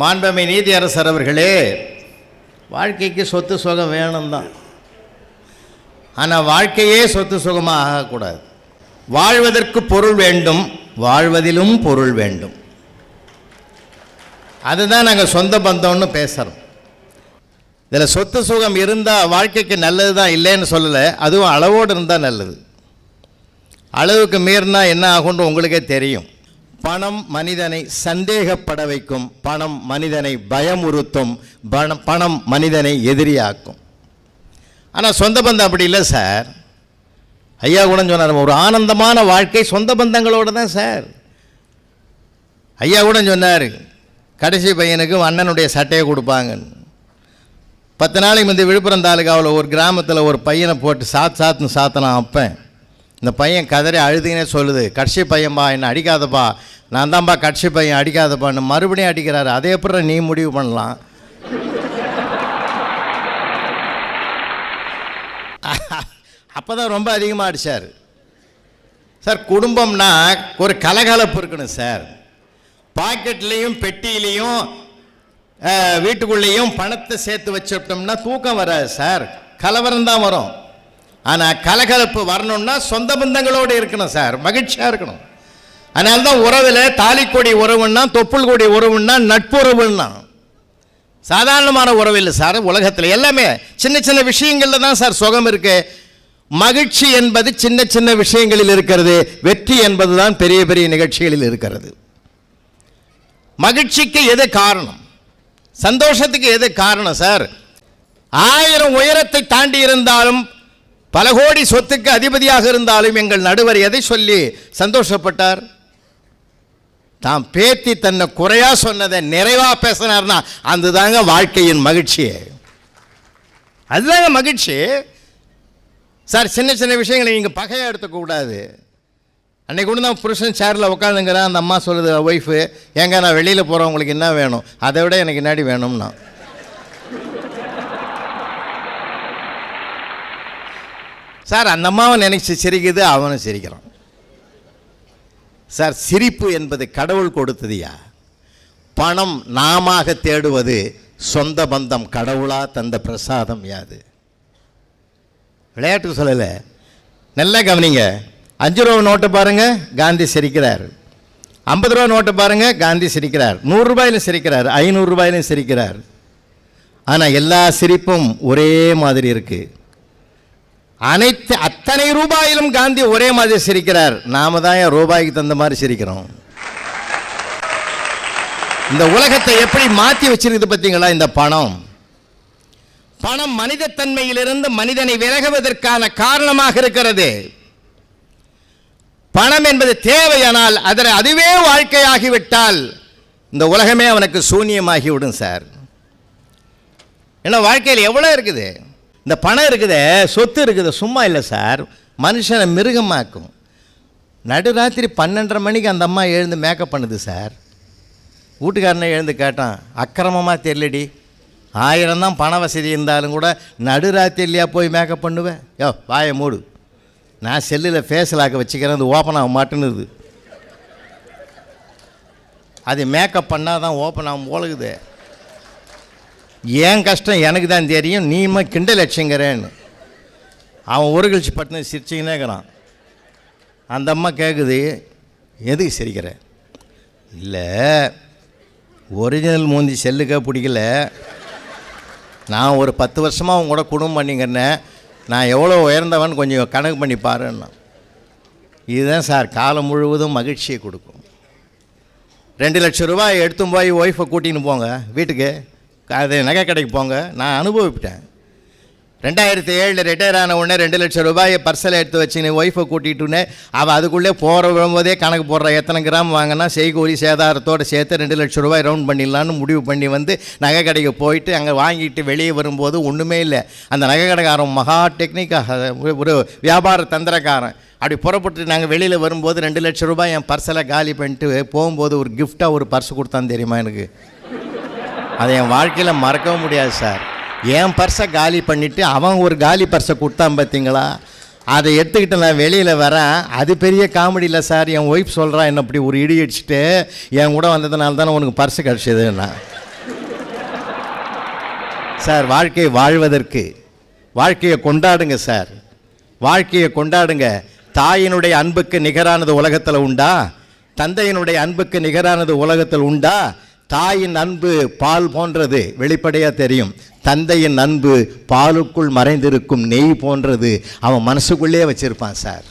மாண்பமை நீதியரசர் அவர்களே வாழ்க்கைக்கு சொத்து சுகம் வேணும் தான் ஆனால் வாழ்க்கையே சொத்து சுகமாக ஆகக்கூடாது. வாழ்வதற்கு பொருள் வேண்டும் வாழ்வதிலும் பொருள் வேண்டும். அதுதான் நாங்கள் சொந்த பந்தம்னு பேசுகிறோம் இதில் சொத்து சுகம் இருந்தால் வாழ்க்கைக்கு நல்லது தான் இல்லைன்னு சொல்லலை அதுவும் அளவோடு இருந்தால் நல்லது. அளவுக்கு மீறினா என்ன ஆகும்னு உங்களுக்கே தெரியும். பணம் மனிதனை சந்தேகப்பட வைக்கும் பணம் மனிதனை பயமுறுத்தும் பணம் பணம் மனிதனை எதிரியாக்கும். ஆனால் சொந்த பந்தம் அப்படி இல்லை சார். ஐயா கூட சொன்னார் ஒரு ஆனந்தமான வாழ்க்கை சொந்த பந்தங்களோடு தான் சார். ஐயா கூட சொன்னார் கடைசி பையனுக்கு அண்ணனுடைய சட்டையை கொடுப்பாங்கன்னு. பத்து நாளைக்கு முந்தைய விழுப்புரம் தாலுகாவில் ஒரு கிராமத்தில் ஒரு பையனை போட்டு சாத் சாத்துன்னு சாத்தினான் அப்பன். இந்த பையன் கதறி அழுதுகினே சொல்லுது கடைசி பையன்பா என்னை அடிக்காதப்பா நான் தான்ப்பா கடைசி பையன் அடிக்காதப்பான்னு மறுபடியும் அடிக்கிறாரு. அதே எப்படி நீ முடிவு பண்ணலாம்? அப்போ தான் ரொம்ப அதிகமாக அடித்தார் சார் குடும்பம்னா ஒரு கலகலப்பு இருக்கணும் சார். பாக்கெட்லேயும் பெட்டியிலையும் வீட்டுக்குள்ளேயும் பணத்தை சேர்த்து வச்சுட்டோம்னா தூக்கம் வராது சார். கலவரம் தான் வரும். ஆனால் கலகலப்பு வரணும்னா சொந்த பந்தங்களோடு இருக்கணும் சார். மகிழ்ச்சியாக இருக்கணும். அதனால தான் உறவில் தாலிக்கொடி உறவுன்னா தொப்புள் கொடி உறவுன்னா நட்புறவுன்னா. சாதாரணமான உறவு இல்லை சார் உலகத்தில். எல்லாமே சின்ன சின்ன விஷயங்களில் தான் சார் சுகம் இருக்கு. மகிழ்ச்சி என்பது சின்ன சின்ன விஷயங்களில் இருக்கிறது. வெற்றி என்பது தான் பெரிய பெரிய நிகழ்ச்சிகளில் இருக்கிறது. மகிழ்ச்சிக்கு எது காரணம்? சந்தோஷத்துக்கு எது காரணம் சார்? ஆயிரம் உயரத்தை தாண்டி இருந்தாலும் பல கோடி சொத்துக்கு அதிபதியாக இருந்தாலும் எங்கள் நடுவர் எதை சொல்லி சந்தோஷப்பட்டார்? தான் பேத்தி தன்னை குறையா சொன்னதை நிறைவா பேசினார்னா அதுதாங்க வாழ்க்கையின் மகிழ்ச்சி. அதுதாங்க மகிழ்ச்சி. சார் சின்ன சின்ன விஷயங்களை நீங்கள் பகையாக எடுத்துக்கக்கூடாது அன்றைக்கு கூட தான் புருஷன் சேரில் உட்காந்துங்கிறேன் அந்த அம்மா சொல்லுது ஒய்ஃபு ஏங்க நான் வெளியில் போகிறவங்களுக்கு என்ன வேணும்? அதை விட எனக்கு என்னாடி வேணும்னா. சார் அந்த அம்மாவை நினைச்சு சிரிக்குது அவனும் சிரிக்கிறான். சார் சிரிப்பு என்பது கடவுள் கொடுத்ததுயா பணம் நாமாக தேடுவது சொந்த பந்தம் கடவுளா தந்த பிரசாதம் யாது? விளையாட்டு சொல்லலை. நல்லா கவனிங்க. அஞ்சு ரூபா நோட்டை பாருங்க காந்தி சிரிக்கிறார். ஐம்பது ரூபா நோட்டை பாருங்க காந்தி சிரிக்கிறார். நூறுரூபாயிலும் சிரிக்கிறார் ஐநூறுரூபாயிலும் சிரிக்கிறார். ஆனால் எல்லா சிரிப்பும் ஒரே மாதிரி இருக்குது அனைத்து அத்தனை ரூபாயிலும் காந்தி ஒரே மாதிரி சிரிக்கிறார். நாம தான் என் ரூபாய்க்கு தகுந்த மாதிரி சிரிக்கிறோம்? இந்த உலகத்தை எப்படி மாற்றி வச்சிருக்குது பார்த்தீங்களா இந்த பணம்? பணம் மனிதத்தன்மையிலிருந்து மனிதனை விலகுவதற்கான காரணமாக இருக்கிறது. பணம் என்பது தேவையானால் அதில் அதுவே வாழ்க்கையாகிவிட்டால் இந்த உலகமே அவனுக்கு சூன்யமாகிவிடும் சார். ஏன்னா வாழ்க்கையில் எவ்வளோ இருக்குது? இந்த பணம் இருக்குதே சொத்து இருக்குது சும்மா இல்லை சார். மனுஷனை மிருகமாக்கும். நடுராத்திரி பன்னெண்டரை மணிக்கு அந்த அம்மா எழுந்து மேக்கப் பண்ணுது சார். வீட்டுக்காரனை எழுந்து கேட்டான் அக்கிரமமாக தெரியலடி. ஆயிரம் தான் பண வசதி இருந்தாலும் கூட நடுராத்திரிலையா போய் மேக்கப் பண்ணுவேன் யோ வாயை மூடு. நான் செல்லில் ஃபேஸ்லாக்க வச்சுக்கிறேன் அது ஓப்பன் ஆக மாட்டேன்னுது. அது மேக்கப் பண்ணால் தான் ஓப்பன் ஆகும் போலகுது. ஏன் கஷ்டம் எனக்கு தான் தெரியும். நீமா கிண்டல் அடிச்சுங்கிறேன்னு. அவன் ஒரு கழிச்சு பட்டுன்னு சிரிச்சிங்கன்னே இருக்கிறான். அந்த அம்மா கேட்குது எதுக்கு சிரிக்கிற? இல்லை ஒரிஜினல் மூந்தி செல்லுக்கே பிடிக்கல. நான் ஒரு பத்து வருஷமாக அவங்க கூட குடும்பம் பண்ணிக்கிறேன். நான் எவ்வளோ உயர்ந்தவன் கொஞ்சம் கணக்கு பண்ணி பாருன்னா. இதுதான் சார் காலம் முழுவதும் மகிழ்ச்சியை கொடுக்கும். ரெண்டு லட்சம் ரூபாய் எடுத்துன்னு போய் ஒய்ஃபை கூட்டின்னு போங்க வீட்டுக்கு. அது நகை கடைக்கு போங்க. நான் அனுபவிப்பிட்டேன். ரெண்டாயிரத்தி ஏழில் ரிட்டையர் ஆன உடனே ரெண்டு லட்சம் ரூபாயை பர்சல் எடுத்து வச்சுன்னு ஒய்ஃபை கூட்டிகிட்டுன்னு அவள் அதுக்குள்ளே போகிற வரும்போதே கணக்கு போடுற. எத்தனை கிராம் வாங்கினா செய்கூலி சேதாரத்தோடு சேர்த்து ரெண்டு லட்சம் ரூபாய் ரவுண்ட் பண்ணிடலான்னு முடிவு பண்ணி வந்து நகை கடைக்கு போயிட்டு அங்கே வாங்கிட்டு வெளியே வரும்போது ஒன்றுமே இல்லை. அந்த நகை கடைக்காரன் மகா டெக்னிக்காக ஒரு வியாபார தந்திரக்காரன். அப்படி புறப்பட்டு நாங்கள் வெளியில் வரும்போது ரெண்டு லட்சம் ரூபாய் என் பர்சலை காலி பண்ணிட்டு போகும்போது ஒரு கிஃப்டாக ஒரு பர்ஸ் கொடுத்தான் தெரியுமா எனக்கு? அதை என் வாழ்க்கையில் மறக்கவும் முடியாது சார். என் பர்ஸை காலி பண்ணிவிட்டு அவன் ஒரு காலி பர்ஸை கொடுத்தான் பார்த்தீங்களா அதை எடுத்துக்கிட்டு நான் வெளியில் வரேன். அது பெரிய காமெடி இல்லை சார். என் ஒய்ஃப் சொல்கிறான் என்ன அப்படி ஒரு இடி அடிச்சுட்டு என் கூட வந்ததுனால தானே உனக்கு பர்ஸு கிடச்சிதுன்னா சார் வாழ்க்கையை வாழ்வதற்கு வாழ்க்கையை கொண்டாடுங்க சார். வாழ்க்கையை கொண்டாடுங்க. தாயினுடைய அன்புக்கு நிகரானது உலகத்தில் உண்டா? தந்தையினுடைய அன்புக்கு நிகரானது உலகத்தில் உண்டா? தாயின் அன்பு பால் போன்றது வெளிப்படையாக தெரியும். தந்தையின் அன்பு பாலுக்குள் மறைந்திருக்கும் நெய் போன்றது அவன் மனசுக்குள்ளே வச்சிருப்பான் சார்.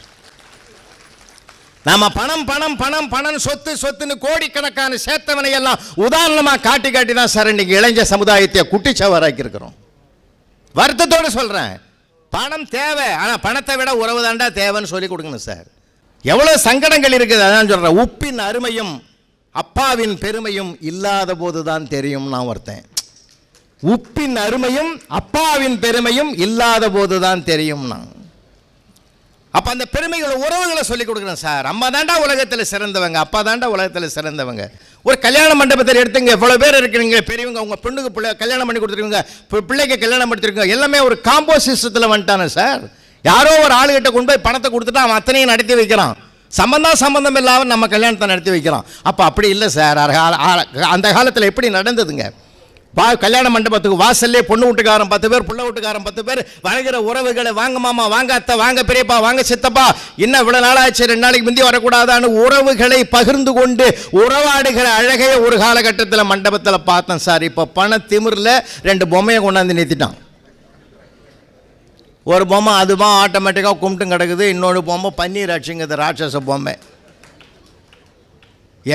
நாம பணம் பணம் பணம் பணம் சொத்து சொத்துன்னு கோடிக்கணக்கான சேர்த்தவனை எல்லாம் உதாரணமாக காட்டி காட்டி தான் சார் இன்னைக்கு இளைஞ சமுதாயத்தை குட்டிச்சவராக்கியிருக்கிறோம் வருத்தத்தோடு சொல்கிறேன் பணம் தேவை ஆனால் பணத்தை விட உறவு தாண்டா தேவைன்னு சொல்லி கொடுக்கணும் சார். எவ்வளோ சங்கடங்கள் இருக்குது அதான் சொல்கிறேன் உப்பின் அருமையும் அப்பாவின் பெருமையும் இல்லாத போதுதான் தெரியும் நான் ஒருத்தன். உப்பின் அருமையும் அப்பாவின் பெருமையும் இல்லாத போதுதான் தெரியும் நான். அப்போ அந்த பெருமைகளை உறவுகளை சொல்லி கொடுக்குறேன் சார். அம்மா தாண்டா உலகத்தில் சிறந்தவங்க அப்பா தாண்டா உலகத்தில் சிறந்தவங்க. ஒரு கல்யாண மண்டபத்தில் எடுத்துங்க இவ்வளோ பேர் இருக்கிறீங்க பெரியவங்க உங்கள் பெண்ணுக்கு பிள்ளை கல்யாணம் பண்ணி கொடுத்துருக்கீங்க பிள்ளைக்கு கல்யாணம் பண்ணிருக்கீங்க எல்லாமே ஒரு காம்போ சிஸ்டத்தில் வந்துட்டானே சார். யாரோ ஒரு ஆளுகிட்ட கொண்டு போய் பணத்தை கொடுத்துட்டு அவன் அத்தனையும் நடத்தி வைக்கிறான். சம்பந்தம் சம்பந்தம் இல்லாமல் நம்ம கல்யாணத்தை நடத்தி வைக்கிறோம். அப்போ அப்படி இல்லை சார். அந்த காலத்தில் எப்படி நடந்ததுங்க? வா கல்யாண மண்டபத்துக்கு வாசல்லே பொண்ணு வீட்டுக்காரன் பத்து பேர் புள்ள வீட்டுக்காரன் பத்து பேர் வழங்குற உறவுகளை வாங்க மாமா வாங்க அத்தை வாங்க பெரியப்பா வாங்க சித்தப்பா. இன்னும் இவ்வளோ நாளாச்சு ரெண்டு நாளைக்கு முந்தி வரக்கூடாதான்னு உறவுகளை பகிர்ந்து கொண்டு உறவாடுகிற அழகைய ஒரு காலகட்டத்தில் மண்டபத்தில் பார்த்தேன் சார். இப்போ பண திமிரில் ரெண்டு பொம்மையை கொண்டாந்து நிறுத்திட்டான். ஒரு பொம்மை அதுமா ஆட்டோமேட்டிக்காக கும்பிட்டும் கிடக்குது. இன்னொரு பொம்மை பன்னீர் ஆட்சிங்கிறது ராட்சச பொம்மை.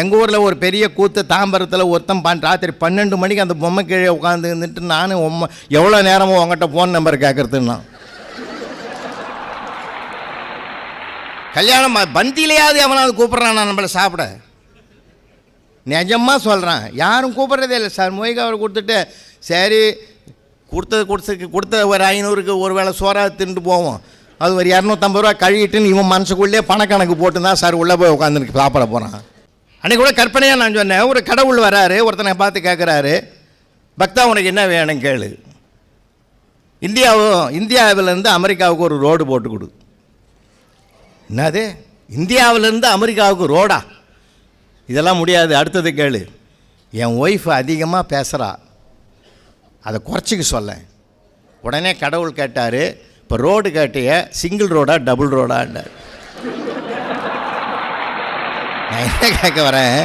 எங்கள் ஊரில் ஒரு பெரிய கூத்து தாம்பரத்தில் ஒருத்தன் பண் ராத்திரி பன்னெண்டு மணிக்கு அந்த பொம்மை கீழே உட்காந்து இருந்துட்டு நானும் உம்மை எவ்வளோ நேரமும் உங்கள்கிட்ட ஃபோன் நம்பர் கேட்குறதுன்னா கல்யாணம் பந்திலையாவது பந்தியிலையாவது எவனாவது கூப்பிட்றான் நம்மளை சாப்பிட. நிஜமாக சொல்கிறேன் யாரும் கூப்பிட்றதே இல்லை. சார் மொய்க்கு அவர் கொடுத்துட்டு சரி கொடுத்தது கொடுத்து கொடுத்த ஒரு ஐநூறுக்கு ஒரு வேளை சோறாக தின்ட்டு போவோம். அது ஒரு இரநூத்தம்பது ரூபா கழுவிட்டுன்னு இவன் மனசுக்குள்ளே பணக்கணக்கு போட்டு தான் சார் உள்ளே போய் உட்காந்துருக்கு சாப்பிட போகிறான் அன்றைக்கி கூட கற்பனையாக நான் சொன்னேன் ஒரு கடவுள் வராரு ஒருத்தனை பார்த்து கேட்குறாரு பக்தா உனக்கு என்ன வேணும் கேளு. இந்தியாவும் இந்தியாவிலேருந்து அமெரிக்காவுக்கு ஒரு ரோடு போட்டு கொடு. என்னது? இந்தியாவிலேருந்து அமெரிக்காவுக்கு ரோடா? இதெல்லாம் முடியாது அடுத்தது கேளு. என் ஒய்ஃப் அதிகமாக பேசுகிறா அதை குறைச்சிக்க சொல்ல உடனே கடவுள் கேட்டார் இப்போ ரோடு கேட்டிய சிங்கிள் ரோடா டபுள் ரோடான்னார் நான் என்ன கேட்க வரேன்?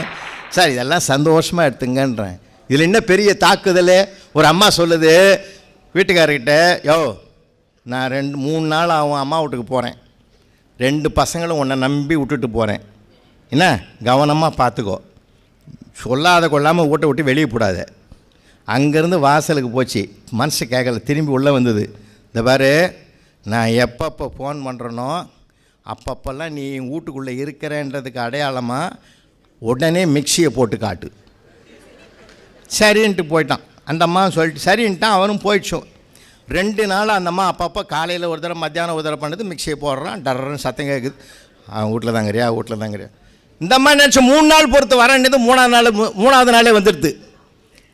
சார் இதெல்லாம் சந்தோஷமாக எடுத்துங்கன்றேன். இதில் என்ன பெரிய தாக்குதல்? ஒரு அம்மா சொல்லுது வீட்டுக்காரர்கிட்ட யோ நான் ரெண்டு மூணு நாள் ஆகும் அம்மா வீட்டுக்கு போகிறேன் ரெண்டு பசங்களும் உன்னை நம்பி விட்டுட்டு போகிறேன் என்ன? கவனமாக பார்த்துக்கோ சொல்லாத கொள்ளாமல் வீட்டை விட்டு வெளியே போடாத. அங்கேருந்து வாசலுக்கு போச்சு. மனசு கேட்கல திரும்பி உள்ளே வந்தது. இந்த பாரு நான் எப்பப்போ ஃபோன் பண்ணுறனோ அப்பப்பெல்லாம் நீ வீட்டுக்குள்ளே இருக்கிறேன்றதுக்கு அடையாளமாக உடனே மிக்சியை போட்டு காட்டு. சரின்ட்டு போயிட்டான். அந்த அம்மா சொல்லிட்டு சரின்ட்டான் அவனும் போயிடுச்சோம். ரெண்டு நாள் அந்த அம்மா அப்பப்போ காலையில் ஒரு தடவை மத்தியானம் ஒரு தடவை பண்ணது மிக்சியை போடுறான் டர்றன்னு சத்தம் கேட்குது அவன் வீட்டில் தாங்கறியா வீட்டில் தாங்கறியா. இந்த அம்மா நினச்சி மூணு நாள் பொறுத்து வரேன்றது மூணாவது நாள் மூணாவது நாளே வந்துடுது.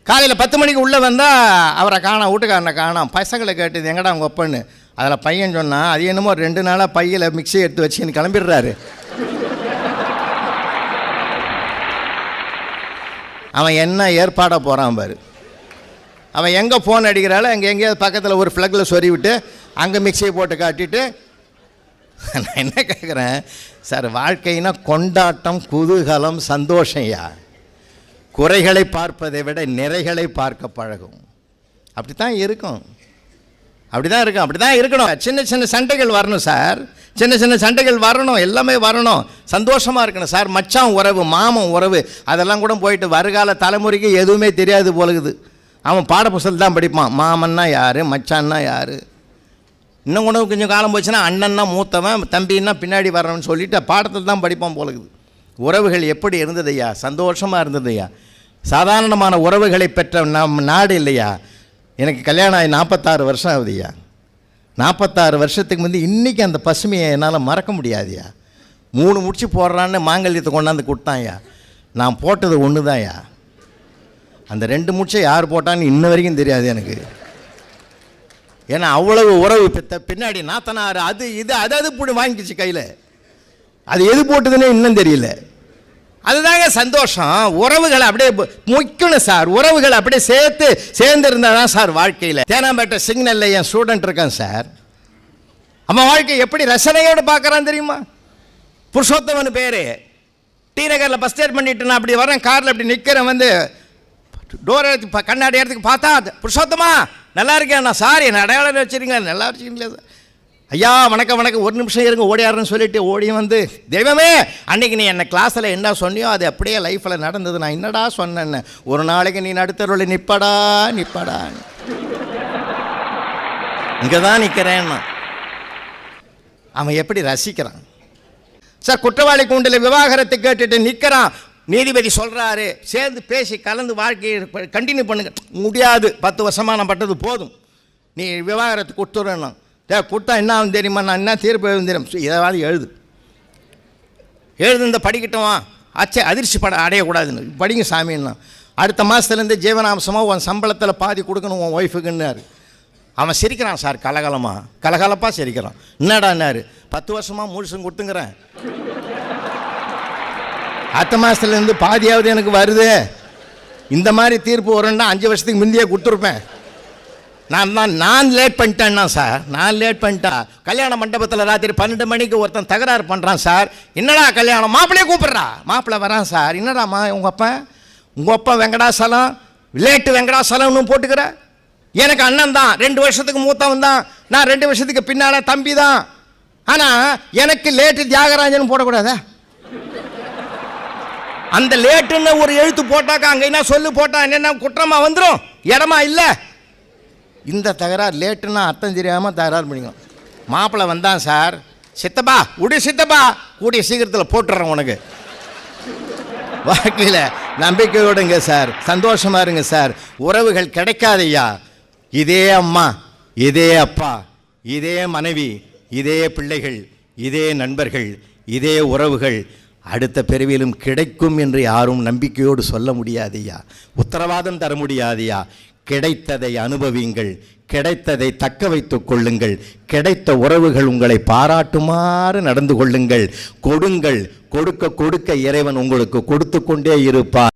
காலையில் பத்து மணிக்கு உள்ளே வந்தால் அவரை காணாம் வீட்டுக்காரனை காணாம். பசங்களை கேட்டது எங்கடா அவங்க ஒப்பன்னு அதில் பையன் சொன்னால் அது என்னமோ ரெண்டு நாளாக பையில் மிக்சி எடுத்து வச்சுன்னு கிளம்பிடுறாரு. அவன் என்ன ஏற்பாடாக போகிறான் பாரு. அவன் எங்கே ஃபோன் அடிக்கிறாளோ அங்கே எங்கேயாவது பக்கத்தில் ஒரு ஃப்ளக்கில் சொறிவிட்டு அங்கே மிக்சியை போட்டு காட்டிட்டு நான் என்ன கேட்குறேன் சார் வாழ்க்கைனா கொண்டாட்டம் குதூகலம் சந்தோஷம்யா குறைகளை பார்ப்பதை விட நிறைகளை பார்க்க பழகும். அப்படி தான் இருக்கும். அப்படி தான் இருக்கும். அப்படி தான் இருக்கணும். சின்ன சின்ன சண்டைகள் வரணும் சார். சின்ன சின்ன சண்டைகள் வரணும். எல்லாமே வரணும். சந்தோஷமாக இருக்கணும் சார். மச்சான் உறவு மாமன் உறவு அதெல்லாம் கூட போயிட்டு வருகால தலைமுறைக்கு எதுவுமே தெரியாது போலுகுது. அவன் பாடப்புஸ்தல் தான் படிப்பான். மாமன்னா யார் மச்சான்னா யார்? இன்னும் கூட கொஞ்சம் காலம் போச்சுன்னா அண்ணன்னா மூத்தவன் தம்பின்னா பின்னாடி வர்றவன் சொல்லிட்டு பாடத்தில் தான் படிப்பான் போலுக்குது உறவுகள் எப்படி இருந்ததையா? சந்தோஷமாக இருந்ததையா? சாதாரணமான உறவுகளை பெற்ற நம் நாடு இல்லையா? எனக்கு கல்யாணம் ஆகி நாற்பத்தாறு வருஷம் ஆகுதுயா நாற்பத்தாறு வருஷத்துக்கு முந்தி இன்றைக்கி அந்த பசுமையை என்னால் மறக்க முடியாதுயா மூணு முடிச்சு போடுறான்னு மாங்கல்யத்தை கொண்டாந்து கொடுத்தான்யா நான் போட்டது ஒன்று தான்யா அந்த ரெண்டு முடிச்சை யார் போட்டான்னு இன்ன வரைக்கும் தெரியாது எனக்கு. ஏன்னா அவ்வளவு உறவு பெற்ற பின்னாடி நாத்தனார் அது இது அது அது இப்படி வாங்கிக்கிச்சு கையில். அது எது போட்டதுன்னே இன்னும் தெரியல. அதுதாங்க சந்தோஷம். உறவுகளை அப்படியே முக்கணும் சார். உறவுகளை அப்படியே சேர்த்து சேர்ந்துருந்தா தான் சார் வாழ்க்கையில். தேனாம்பேட்டை சிக்னலில் என் ஸ்டூடெண்ட் இருக்கான் சார். அவன் வாழ்க்கை எப்படி ரசனையோடு பார்க்குறான் தெரியுமா? புருஷோத்தமன் பேர். டி நகரில் பஸ் ஸ்டேட் பண்ணிட்டு நான் அப்படி வரேன் காரில் அப்படி நிற்கிறேன் வந்து டோர் எடுத்து கண்ணாடி இடத்துக்கு பார்த்தா அது, புருஷோத்தமா நல்லா இருக்கேன் நான் சாரி என்ன அடையாளம் வச்சுருங்க நல்லா வச்சுருங்களே ஐயா வணக்கம் வணக்கம். ஒரு நிமிஷம் இருங்க ஓடியாருன்னு சொல்லிட்டு ஓடி வந்து தெய்வமே அன்னைக்கு நீ என்ன கிளாஸில் என்ன சொன்னியோ அது அப்படியே லைஃப்பில் நடந்தது. நான் என்னடா சொன்னேன்னு. ஒரு நாளைக்கு நீ நடுத்தருள் நிப்படா நிப்படா. இங்கே தான் நிற்கிறேன்னா அவன் எப்படி ரசிக்கிறான்? சார் குற்றவாளி கூண்டில் விவாகரத்தை கேட்டுட்டு நிற்கிறான் நீதிபதி சொல்கிறாரு சேர்ந்து பேசி கலந்து வாழ்க்கையை கண்டினியூ பண்ணுங்க. முடியாது. பத்து வருஷமாக நான் பட்டது போதும். நீ விவாகரத்து கொடுத்துடணும் தே கொடுத்தா என்ன ஆகும் தெரியுமா? நான் என்ன தீர்ப்பு எழுதும் தெரியும்? இதாவது எழுது எழுது. இந்த படிக்கட்டுமா அச்சே அதிர்ச்சி பட அடையக்கூடாதுன்னு. படிங்க சாமின்னா. அடுத்த மாதத்துலேருந்து ஜீவனாம்சமாக உன் சம்பளத்தில் பாதி கொடுக்கணும் உன் ஒய்ஃபுக்குன்னாரு. அவன் சிரிக்கிறான் சார் கலகலமாக கலகலப்பாக சிரிக்கிறான். என்னடான்னாரு பத்து வருஷமாக முழுசும் கொடுத்துங்கிறேன். அடுத்த மாதத்துலேருந்து பாதியாவது எனக்கு வருது. இந்த மாதிரி தீர்ப்பு வரும்னா அஞ்சு வருஷத்துக்கு முந்தையே கொடுத்துருப்பேன். நான் தான் நான் லேட் பண்ணிட்டேன்னா சார் நான் லேட் பண்ணிட்டேன் கல்யாண மண்டபத்தில் ராத்திரி பன்னெண்டு மணிக்கு ஒருத்தன் தகராறு பண்ணுறான் சார். என்னடா கல்யாணம்? மாப்பிள்ளையே கூப்பிட்றா. மாப்பிள்ளை வரான் சார். என்னடாம்மா உங்கள் அப்பா? உங்கள் அப்பா வெங்கடாசலம் லேட்டு வெங்கடாசலம்னு போட்டுக்கிற? எனக்கு அண்ணன் தான். ரெண்டு வருஷத்துக்கு மூத்தவன் தான். நான் ரெண்டு வருஷத்துக்கு பின்னால் தம்பி தான். ஆனால் எனக்கு லேட்டு தியாகராஜன் போடக்கூடாதா? அந்த லேட்டுன்னு ஒரு எழுத்து போட்டாக்கா அங்கே என்ன சொல்லு போட்டா என்னென்ன குற்றமாக வந்துடும் இடமா இல்லை. இந்த தகராறு லேட்டுன்னா அர்த்தம் தெரியாமல் தகராறு பண்ணிக்கணும். மாப்பிள்ளை வந்தான் சார். சித்தப்பா உடி சித்தப்பா. கூடிய சீக்கிரத்தில் போட்டுறேன் உனக்கு. வாழ்க்கையில் நம்பிக்கையோடுங்க சார். சந்தோஷமா இருங்க சார். உறவுகள் கிடைக்காதையா இதே அம்மா இதே அப்பா இதே மனைவி இதே பிள்ளைகள் இதே நண்பர்கள் இதே உறவுகள். அடுத்த பிறவியிலும் கிடைக்கும் என்று யாரும் நம்பிக்கையோடு சொல்ல முடியாதையா உத்தரவாதம் தர முடியாதையா கிடைத்ததை அனுபவியுங்கள் கிடைத்ததை தக்க வைத்துக் கொள்ளுங்கள் கிடைத்த உறவுகள் உங்களை பாராட்டுமாறு நடந்து கொள்ளுங்கள். கொடுங்கள் கொடுக்க கொடுக்க இறைவன் உங்களுக்கு கொடுத்து கொண்டே இருப்பார்.